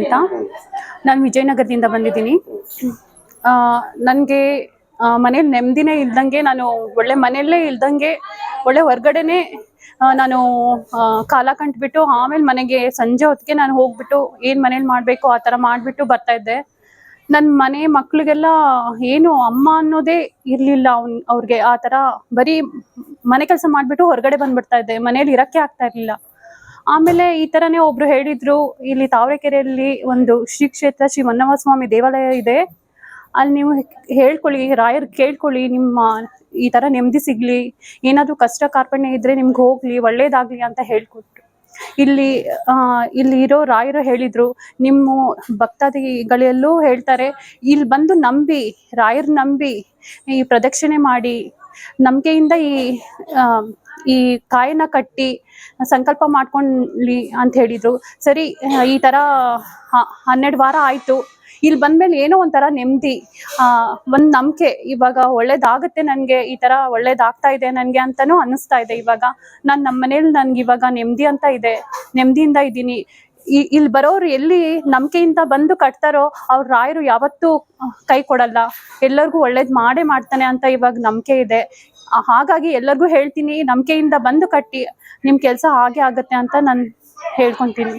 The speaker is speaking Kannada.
ಅಂತ. ನಾನು ವಿಜಯನಗರದಿಂದ ಬಂದಿದ್ದೀನಿ. ನನಗೆ ಮನೇಲಿ ನೆಮ್ಮದಿನೇ ಇಲ್ದಂಗೆ ನಾನು ಒಳ್ಳೆ ಮನೆಯಲ್ಲೇ ಇಲ್ದಂಗೆ ಒಳ್ಳೆ ಹೊರ್ಗಡೆನೆ ನಾನು ಕಾಲ ಕಂಟ್ಬಿಟ್ಟು ಆಮೇಲೆ ಮನೆಗೆ ಸಂಜೆ ಹೊತ್ತಿಗೆ ನಾನು ಹೋಗ್ಬಿಟ್ಟು ಏನು ಮನೇಲಿ ಮಾಡಬೇಕು ಆ ಥರ ಮಾಡಿಬಿಟ್ಟು ಬರ್ತಾ ಇದ್ದೆ. ನನ್ನ ಮನೆ ಮಕ್ಳಿಗೆಲ್ಲ ಏನು ಅಮ್ಮ ಅನ್ನೋದೇ ಇರಲಿಲ್ಲ ಅವ್ನ್, ಅವ್ರಿಗೆ ಆ ಥರ ಬರೀ ಮನೆ ಕೆಲಸ ಮಾಡಿಬಿಟ್ಟು ಹೊರಗಡೆ ಬಂದ್ಬಿಡ್ತಾ ಇದ್ದೆ. ಮನೇಲಿ ಇರೋಕ್ಕೆ ಆಗ್ತಾ ಇರಲಿಲ್ಲ. ಆಮೇಲೆ ಈ ತರನೇ ಒಬ್ರು ಹೇಳಿದ್ರು, ಇಲ್ಲಿ ತಾವರೆಕೆರೆಯಲ್ಲಿ ಒಂದು ಶ್ರೀ ಕ್ಷೇತ್ರ ಶ್ರೀ ಮನ್ನವ ಸ್ವಾಮಿ ದೇವಾಲಯ ಇದೆ. ಅಲ್ಲಿ ನೀವು ಹೇಳ್ಕೊಳ್ಳಿ, ರಾಯರ್ ಕೇಳ್ಕೊಳ್ಳಿ, ನಿಮ್ಮ ಈ ತರ ನೆಮ್ಮದಿ ಸಿಗ್ಲಿ, ಏನಾದ್ರು ಕಷ್ಟ ಕಾರ್ಪಣ್ಯ ಇದ್ರೆ ನಿಮ್ಗೆ ಹೋಗ್ಲಿ, ಒಳ್ಳೇದಾಗ್ಲಿ ಅಂತ ಹೇಳ್ಕೊಟ್ರು. ಇಲ್ಲಿ ಇಲ್ಲಿ ಇರೋ ರಾಯರು ಹೇಳಿದ್ರು, ನಿಮ್ಮ ಭಕ್ತಾದಿಗಳೆಲ್ಲೂ ಹೇಳ್ತಾರೆ, ಇಲ್ಲಿ ಬಂದು ನಂಬಿ, ರಾಯರ್ ನಂಬಿ, ಈ ಪ್ರದಕ್ಷಿಣೆ ಮಾಡಿ ನಂಬಿಕೆಯಿಂದ ಈ ಈ ಕಾಯನ್ನ ಕಟ್ಟಿ ಸಂಕಲ್ಪ ಮಾಡ್ಕೊಳ್ಳಿ ಅಂತ ಹೇಳಿದ್ರು. ಸರಿ, ಈ ತರ ಹನ್ನೆರಡು ವಾರ ಆಯ್ತು. ಇಲ್ಲಿ ಬಂದ್ಮೇಲೆ ಏನೋ ಒಂಥರ ನೆಮ್ಮದಿ ಒಂದು ನಂಬಿಕೆ. ಇವಾಗ ಒಳ್ಳೇದಾಗುತ್ತೆ ನನಗೆ, ಈ ತರ ಒಳ್ಳೇದಾಗ್ತಾ ಇದೆ ನನಗೆ ಅಂತಲೂ ಅನಿಸ್ತಾ ಇದೆ ಇವಾಗ. ನಾನು ನಮ್ಮ ಮನೇಲಿ ನನ್ಗೆ ಇವಾಗ ನೆಮ್ಮದಿ ಅಂತ ಇದೆ. ನೆಮ್ಮದಿಯಿಂದ ಇದ್ದೀನಿ. ಇಲ್ಲಿ ಬರೋರು ಎಲ್ಲಿ ನಂಬಿಕೆಯಿಂದ ಬಂದು ಕಟ್ತಾರೋ ಅವ್ರ ರಾಯರು ಯಾವತ್ತೂ ಕೈ ಕೊಡಲ್ಲ. ಎಲ್ಲರಿಗೂ ಒಳ್ಳೇದ್ ಮಾಡೇ ಮಾಡ್ತಾನೆ ಅಂತ ಇವಾಗ ನಂಬಿಕೆ ಇದೆ. ಹಾಗಾಗಿ ಎಲ್ಲರಿಗೂ ಹೇಳ್ತೀನಿ ನಂಬಿಕೆಯಿಂದ ಬಂದು ಕಟ್ಟಿ ನಿಮ್ ಕೆಲಸ ಹಾಗೆ ಆಗುತ್ತೆ ಅಂತ ನಾನು ಹೇಳ್ಕೊಂತೀನಿ.